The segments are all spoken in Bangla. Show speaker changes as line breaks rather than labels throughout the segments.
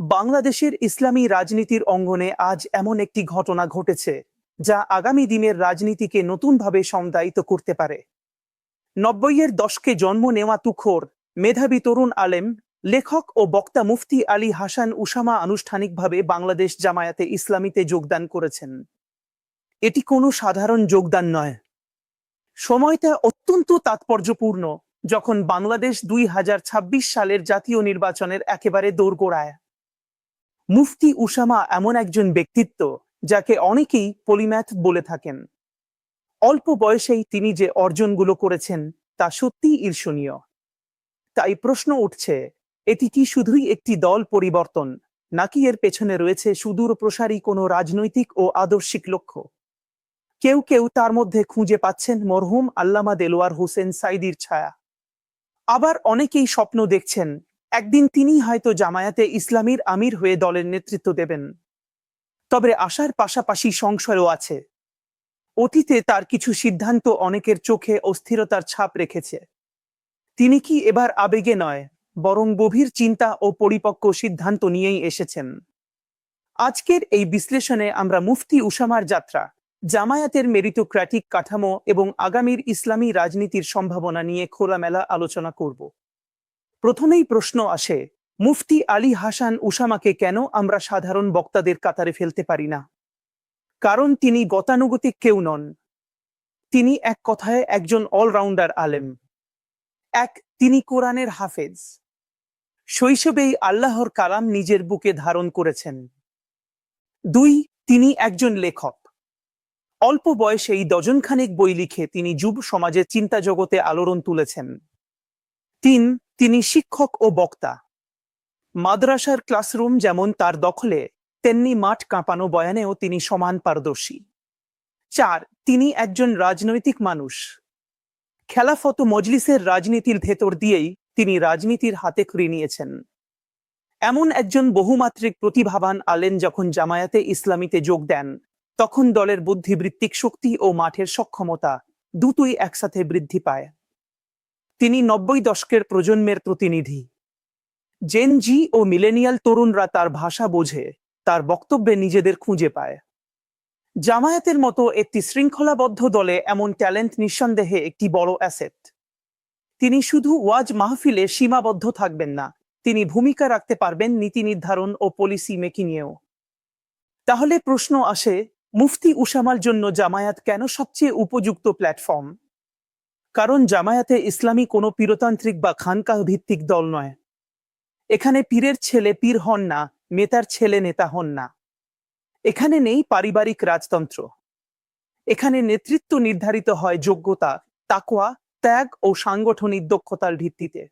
বাংলাদেশের ইসলামী রাজনীতির অঙ্গনে আজ এমন একটি ঘটনা ঘটেছে, যা আগামী দিনের রাজনীতিকে নতুনভাবে সংজ্ঞায়িত করতে পারে। নব্বইয়ের দশকে জন্ম নেওয়া তুখোর, মেধাবী তরুণ আলেম, লেখক ও বক্তা মুফতি আলী হাসান উসামা আনুষ্ঠানিকভাবে বাংলাদেশ জামায়াতে ইসলামীতে যোগদান করেছেন। এটি কোনো সাধারণ যোগদান নয়। সময়টা অত্যন্ত তাৎপর্যপূর্ণ, যখন বাংলাদেশ দুই হাজার ছাব্বিশ সালের জাতীয় নির্বাচনের একেবারে দোরগোড়ায়। মুফতি উসামা এমন একজন ব্যক্তিত্ব যাকে অনেকেই পলিম্যাথ বলে থাকেন। অল্প বয়সেই তিনি যে অর্জনগুলো করেছেন, তা সত্যিই ঈর্ষণীয়। তাই প্রশ্ন উঠছে, এটি কি শুধুই একটি দল পরিবর্তন, নাকি এর পেছনে রয়েছে সুদূর প্রসারী কোনো রাজনৈতিক ও আদর্শিক লক্ষ্য? কেউ কেউ তার মধ্যে খুঁজে পাচ্ছেন মরহুম আল্লামা দেলোয়ার হোসেন সাইদির ছায়া। আবার অনেকেই স্বপ্ন দেখছেন একদিন তিনি হয়তো জামায়াতে ইসলামীর আমির হয়ে দলের নেতৃত্ব দেবেন। তবে আশার পাশাপাশি সংশয়ও আছে। অতীতে তার কিছু সিদ্ধান্ত অনেকের চোখে অস্থিরতার ছাপ রেখেছে। তিনি কি এবার আবেগে নয়, বরং গভীর চিন্তা ও পরিপক্ক সিদ্ধান্ত নিয়েই এসেছেন। আজকের এই বিশ্লেষণে আমরা মুফতি উসামার যাত্রা, জামায়াতের মেরিটোক্র্যাটিক কাঠামো এবং আগামীর ইসলামী রাজনীতির সম্ভাবনা নিয়ে খোলামেলা আলোচনা করব। প্রথমেই প্রশ্ন আসে, মুফতি আলী হাসান উসামাকে কেন আমরা সাধারণ বক্তাদের কাতারে ফেলতে পারি না? কারণ তিনি গতানুগতিক কেউ নন। তিনি এক কথায় একজন অলরাউন্ডার আলেম। এক, তিনি কোরআনের হাফেজ। শৈশবেই আল্লাহর কালাম নিজের বুকে ধারণ করেছেন। দুই, তিনি একজন লেখক। অল্প বয়সেই ডজনখানেক বই লিখে তিনি যুব সমাজের চিন্তা জগতে আলোড়ন তুলেছেন। তিন, তিনি শিক্ষক ও বক্তা। মাদ্রাসার ক্লাসরুম যেমন তার দখলে, তেমনি মাঠ কাঁপানো বয়ানেও তিনি সমান পারদর্শী। চার, তিনি একজন রাজনৈতিক মানুষ। খেলাফত মজলিসের রাজনীতির ভেতর দিয়েই তিনি রাজনীতির হাতে খড়ি নিয়েছেন। এমন একজন বহুমাত্রিক প্রতিভাবান আলেন যখন জামায়াতে ইসলামীতে যোগ দেন, তখন দলের বুদ্ধিবৃত্তিক শক্তি ও মাঠের সক্ষমতা দুটোই একসাথে বৃদ্ধি পায়। তিনি নব্বই দশকের প্রজন্মের প্রতিনিধি। জেন জি ও মিলেনিয়াল তরুণরা তার ভাষা বোঝে, তার বক্তব্যে নিজেদের খুঁজে পায়। জামায়াতের মতো একটি শৃঙ্খলাবদ্ধ দলে এমন ট্যালেন্ট নিঃসন্দেহে একটি বড় অ্যাসেট। তিনি শুধু ওয়াজ মাহফিলে সীমাবদ্ধ থাকবেন না, তিনি ভূমিকা রাখতে পারবেন নীতি নির্ধারণ ও পলিসি মেকিংয়েও তাহলে প্রশ্ন আসে, মুফতি উসামার জন্য জামায়াত কেন সবচেয়ে উপযুক্ত প্ল্যাটফর্ম? কারণ জামায়াতে ইসলামী কোনো পীরতান্ত্রিক বা খানকাহ ভিত্তিক দল নয়। এখানে পীরের ছেলে পীর হন না, নেতার ছেলে নেতা হন না। এখানে নেই পারিবারিক রাজতন্ত্র। এখানে নেতৃত্ব নির্ধারিত হয় যোগ্যতা, তাকোয়া, ত্যাগ ও সাংগঠনিক দক্ষতার ভিত্তিতে।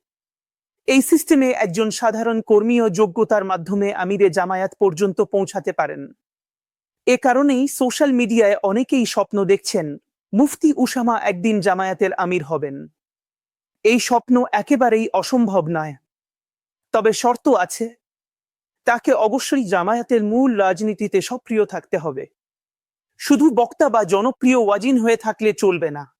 এই সিস্টেমে একজন সাধারণ কর্মীও যোগ্যতার মাধ্যমে আমিরে জামায়াত পর্যন্ত পৌঁছাতে পারেন। এ কারণেই সোশ্যাল মিডিয়ায় অনেকেই স্বপ্ন দেখছেন মুফতি উসামা একদিন জামায়াতের আমির হবেন। এই স্বপ্ন একেবারেই অসম্ভব নয়। তবে শর্ত আছে, তাকে অবশ্যই জামায়াতের মূল রাজনীতিতে সক্রিয় থাকতে হবে। শুধু বক্তা বা জনপ্রিয় ওয়াজিন হয়ে থাকলে চলবে না।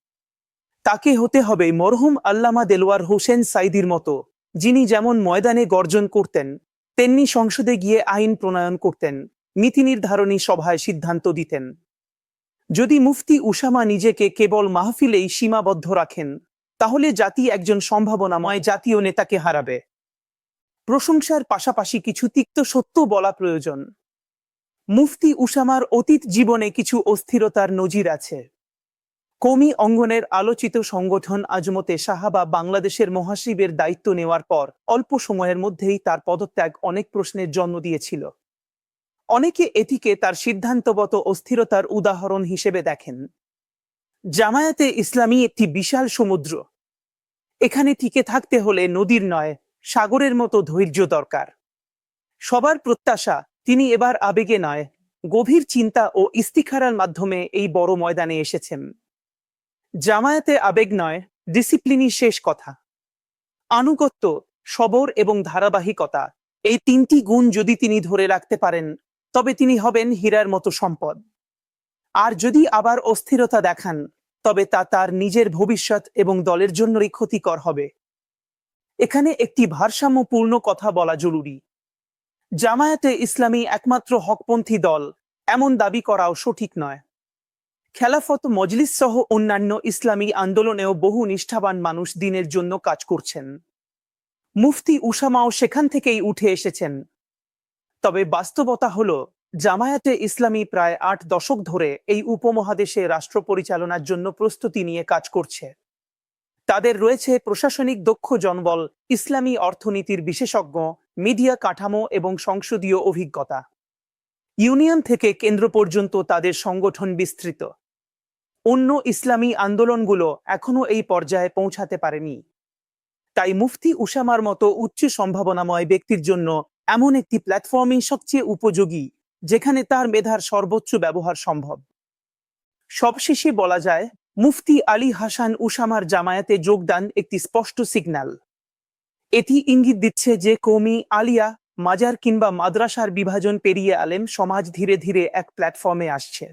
তাকে হতে হবে মরহুম আল্লামা দেলোয়ার হোসেন সাইদির মতো, যিনি যেমন ময়দানে গর্জন করতেন, তেমনি সংসদে গিয়ে আইন প্রণয়ন করতেন, নীতি নির্ধারণী সভায় সিদ্ধান্ত দিতেন। যদি মুফতি উসামা নিজেকে কেবল মাহফিলেই সীমাবদ্ধ রাখেন, তাহলে জাতি একজন সম্ভাবনাময় জাতীয় নেতাকে হারাবে। প্রশংসার পাশাপাশি কিছু তিক্ত সত্য বলা প্রয়োজন। মুফতি উসামার অতীত জীবনে কিছু অস্থিরতার নজির আছে। কমি অঙ্গনের আলোচিত সংগঠন আজমতে সাহাবা বাংলাদেশের মহাশিবের দায়িত্ব নেওয়ার পর অল্প সময়ের মধ্যেই তার পদত্যাগ অনেক প্রশ্নের জন্ম দিয়েছিল। অনেকে এটিকে তার সিদ্ধান্তগত অস্থিরতার উদাহরণ হিসেবে দেখেন। জামায়াতে ইসলামী একটি বিশাল সমুদ্র। এখানে টিকে থাকতে হলে নদীর নয়, সাগরের মতো ধৈর্য দরকার। সবার প্রত্যাশা, তিনি এবার আবেগে নয়, গভীর চিন্তা ও ইস্তিখারার মাধ্যমে এই বড় ময়দানে এসেছেন। জামায়াতে আবেগ নয়, ডিসিপ্লিনই শেষ কথা। আনুগত্য, সবর এবং ধারাবাহিকতা, এই তিনটি গুণ যদি তিনি ধরে রাখতে পারেন তবে তিনি হবেন হীরার মতো সম্পদ। আর যদি আবার অস্থিরতা দেখান, তবে তা তার নিজের ভবিষ্যৎ এবং দলের জন্যই ক্ষতিকর হবে। এখানে একটি ভারসাম্যপূর্ণ কথা বলা জরুরি। জামায়াতে ইসলামী একমাত্র হকপন্থী দল, এমন দাবি করাও সঠিক নয়। খেলাফত মজলিস সহ অন্যান্য ইসলামী আন্দোলনেও বহু নিষ্ঠাবান মানুষ দিনের জন্য কাজ করছেন। মুফতি উসামাও সেখান থেকেই উঠে এসেছেন। তবে বাস্তবতা হল, জামায়াতে ইসলামী প্রায় আট দশক ধরে এই উপমহাদেশে রাষ্ট্র পরিচালনার জন্য প্রস্তুতি নিয়ে কাজ করছে। তাদের রয়েছে প্রশাসনিক দক্ষ জনবল, ইসলামী অর্থনীতির বিশেষজ্ঞ, মিডিয়া কাঠামো এবং সংসদীয় অভিজ্ঞতা। ইউনিয়ন থেকে কেন্দ্র পর্যন্ত তাদের সংগঠন বিস্তৃত। অন্য ইসলামী আন্দোলনগুলো এখনও এই পর্যায়ে পৌঁছাতে পারেনি। তাই মুফতি উসামার মতো উচ্চ সম্ভাবনাময় ব্যক্তির জন্য এমন একটি প্ল্যাটফর্মই সবচেয়ে উপযোগী, যেখানে তার মেধার সর্বোচ্চ ব্যবহার সম্ভব। সবশেষে বলা যায়, মুফতি আলী হাসান উসামার জামায়াতে যোগদান একটি স্পষ্ট সিগন্যাল এটি ইঙ্গিত দিচ্ছে যে কৌমি আলিয়া, মাজার কিংবা মাদ্রাসার বিভাজন পেরিয়ে আলেম সমাজ ধীরে ধীরে এক প্ল্যাটফর্মে আসছে।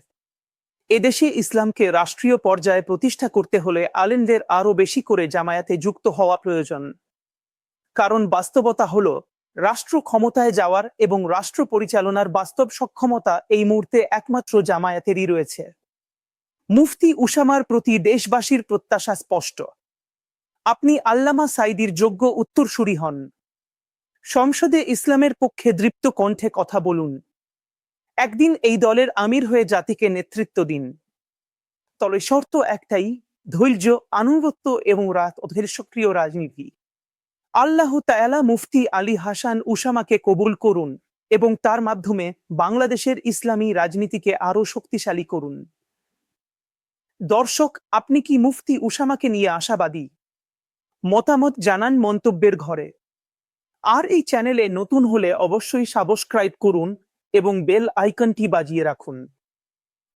এদেশে ইসলামকে রাষ্ট্রীয় পর্যায়ে প্রতিষ্ঠা করতে হলে আলেমদের আরও বেশি করে জামায়াতে যুক্ত হওয়া প্রয়োজন। কারণ বাস্তবতা হল রাষ্ট্র ক্ষমতায় যাওয়ার এবং রাষ্ট্র পরিচালনার বাস্তব সক্ষমতা এই মুহূর্তে একমাত্র জামায়াতেরই রয়েছে। মুফতি উসামার প্রতি দেশবাসীর প্রত্যাশা স্পষ্ট। আপনি আল্লামা সাইদির যোগ্য উত্তরসূরি হন। সংসদে ইসলামের পক্ষে দৃপ্ত কণ্ঠে কথা বলুন। একদিন এই দলের আমির হয়ে জাতিকে নেতৃত্ব দিন। তবে শর্ত একটাই, ধৈর্য, আনুগত্য এবং রাত অধীর সক্রিয় রাজনীতি। আল্লাহ তায়ালা মুফতি আলী হাসান উসামাকে কবুল করুন এবং তার মাধ্যমে বাংলাদেশের ইসলামী রাজনীতিকে আরও শক্তিশালী করুন। দর্শক, আপনি কি মুফতি উসামাকে নিয়ে আশাবাদী? মতামত জানান মন্তব্যের ঘরে। আর এই চ্যানেলে নতুন হলে অবশ্যই সাবস্ক্রাইব করুন এবং বেল আইকনটি বাজিয়ে রাখুন।